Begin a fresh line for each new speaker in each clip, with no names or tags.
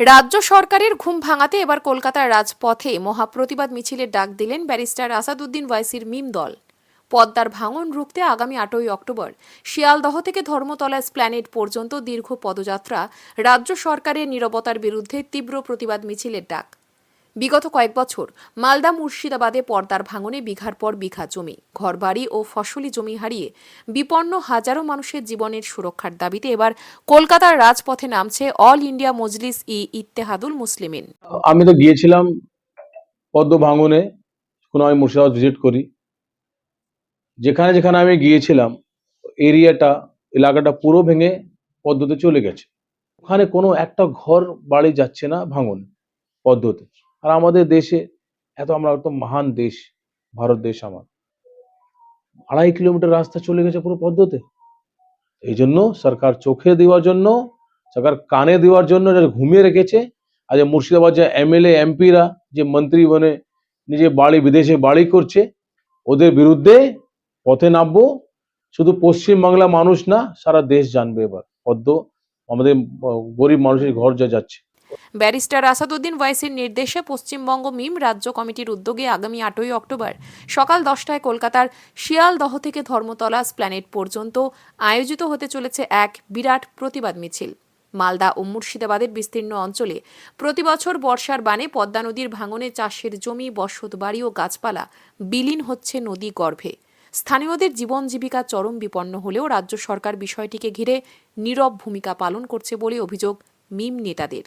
রাজ্য সরকারের ঘুম ভাঙাতে এবার কলকাতার রাজপথে মহাপ্রতিবাদ মিছিলের ডাক দিলেন ব্যারিস্টার আসাদুদ্দিন ওয়াইসির মিম দল। পদ্মার ভাঙন রুখতে আগামী আটই অক্টোবর শিয়ালদহ থেকে ধর্মতলা স্প্ল্যানেড পর্যন্ত দীর্ঘ পদযাত্রা রাজ্য সরকারের নিরবতার বিরুদ্ধে তীব্র প্রতিবাদ মিছিলের ডাক। বিগত কয়েক বছর মালদা মুর্শিদাবাদে পর্দার ভাঙনে বিঘার পর বিঘা জমি, ঘরবাড়ি ও ফসলি জমি হারিয়ে বিপন্ন হাজারো মানুষের জীবনের সুরক্ষার দাবিতে এবার কলকাতার রাজপথে নামছে অল ইন্ডিয়া মজলিস ই ইত্তেহাদুল মুসলিমিন।
আমি তো গিয়েছিলাম পদ্ম ভাঙনে কোনো আমি মুর্শিদাবাদ ভিজিট করি। যেখানে যেখানে আমি গিয়েছিলাম, এরিয়াটা, এলাকাটা পুরো ভেঙে পদ্মতে চলে গেছে। ওখানে কোনো একটা ঘর বাড়ি যাচ্ছে না ভাঙন, পদ্মতে। আর আমাদের দেশে এত আমরা তো মহান দেশ, ভারত দেশ আমার। আড়াই কিলোমিটার রাস্তা চলে গেছে পুরো পদ্মতে। এই জন্য সরকার চোখে দেওয়ার জন্য, সরকার কানে দেওয়ার জন্য ঘুমিয়ে রেখেছে। আজ মুর্শিদাবাদ যে এমএলএ এমপিরা যে মন্ত্রী বনে নিজে বাড়ি, বিদেশে বাড়ি করছে, ওদের বিরুদ্ধে পথে নামবো। শুধু পশ্চিমবাংলা মানুষ না, সারা দেশ জানবে এবার। পদ্ম, আমাদের গরিব মানুষের ঘর যা যাচ্ছে।
ব্যারিস্টার আসাদুদ্দিন ওয়াইসির নির্দেশে পশ্চিমবঙ্গ মিম রাজ্য কমিটির উদ্যোগে আগামী আটই অক্টোবর সকাল দশটায় কলকাতার শিয়ালদহ থেকে ধর্মতলা স্প্ল্যানেট পর্যন্ত আয়োজিত হতে চলেছে এক বিরাট প্রতিবাদ মিছিল। মালদা ও মুর্শিদাবাদের বিস্তীর্ণ অঞ্চলে প্রতি বছর বর্ষার বানে পদ্মা নদীর ভাঙনে চাষের জমি, বসত বাড়ি ও গাছপালা বিলীন হচ্ছে নদী গর্ভে। স্থানীয়দের জীবন জীবিকা চরম বিপন্ন হলেও রাজ্য সরকার বিষয়টিকে ঘিরে নীরব ভূমিকা পালন করছে বলে অভিযোগ মিম নেতাদের।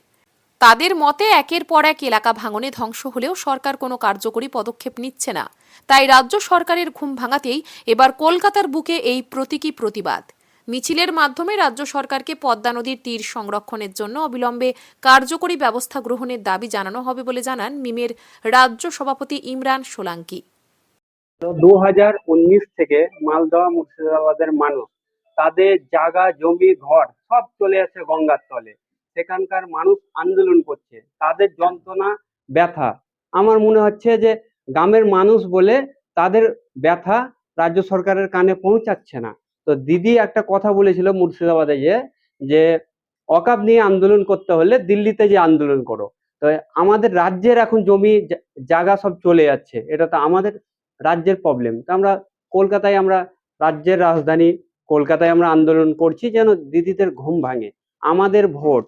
তাদের মতে একের পর এক এলাকা ভাঙনে ধ্বংস হলেও সরকার কোনো কার্যকরী পদক্ষেপ নিচ্ছে না। তাই রাজ্য সরকারের ঘুম ভাঙাতেই এবার কলকাতার বুকে এই প্রতীকী প্রতিবাদ। মিছিলের মাধ্যমে রাজ্য সরকারকে পদ্মা নদীর তীর সংরক্ষণের জন্য অবিলম্বে কার্যকরী ব্যবস্থা গ্রহণের দাবি জানানো হবে বলে জানান মিমের রাজ্য সভাপতি ইমরান সোলাঙ্কি।
দু হাজার উনিশ থেকে মালদহ মুর্শিদাবাদের মানুষ তাদের জায়গা, জমি, ঘর সব চলে আসে গঙ্গার তলে। সেখানকার মানুষ আন্দোলন করছে, তাদের যন্ত্রণা, ব্যথা। আমার মনে হচ্ছে যে গ্রামের মানুষ বলে তাদের ব্যথা রাজ্য সরকারের কানে পৌঁছাচ্ছে না। তো দিদি একটা কথা বলেছিল মুর্শিদাবাদে যে যে অকাপ নিয়ে আন্দোলন করতে হলে দিল্লিতে যে আন্দোলন করো। তো আমাদের রাজ্যের এখন জমি জায়গা সব চলে যাচ্ছে। এটা তো আমাদের রাজ্যের প্রবলেম তো আমরা কলকাতায় আমরা রাজ্যের রাজধানী কলকাতায় আমরা আন্দোলন করছি যেন দিদিদের ঘুম ভাঙে। আমাদের ভোট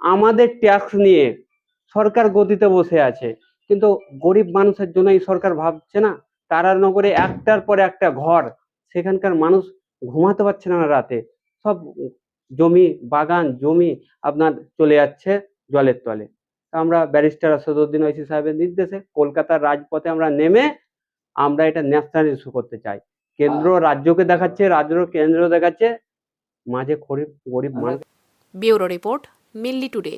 আমাদের ট্যাক্স নিয়ে সরকার গদিতে বসে আছে। কিন্তু গরিব মানুষের জন্য এই সরকার ভাবছে না। তারানগরে একটার পর একটা ঘর সেখানকার মানুষ ঘুমাতে পারছে না রাতে। সব জমি বাগান জমি আপনার চলে যাচ্ছে জলের তলে। তা আমরা ব্যারিস্টার আসাদুদ্দিন ঐসি সাহেবের নির্দেশে কলকাতার রাজপথে আমরা নেমে আমরা এটা ন্যাশনাল ইস্যু করতে চাই। কেন্দ্র রাজ্যকে দেখাচ্ছে রাজ্য কেন্দ্র দেখাচ্ছে। মাঝে গরিব গরিব মানুষ
ব্যুরো রিপোর্ট। মিল্লি টুডে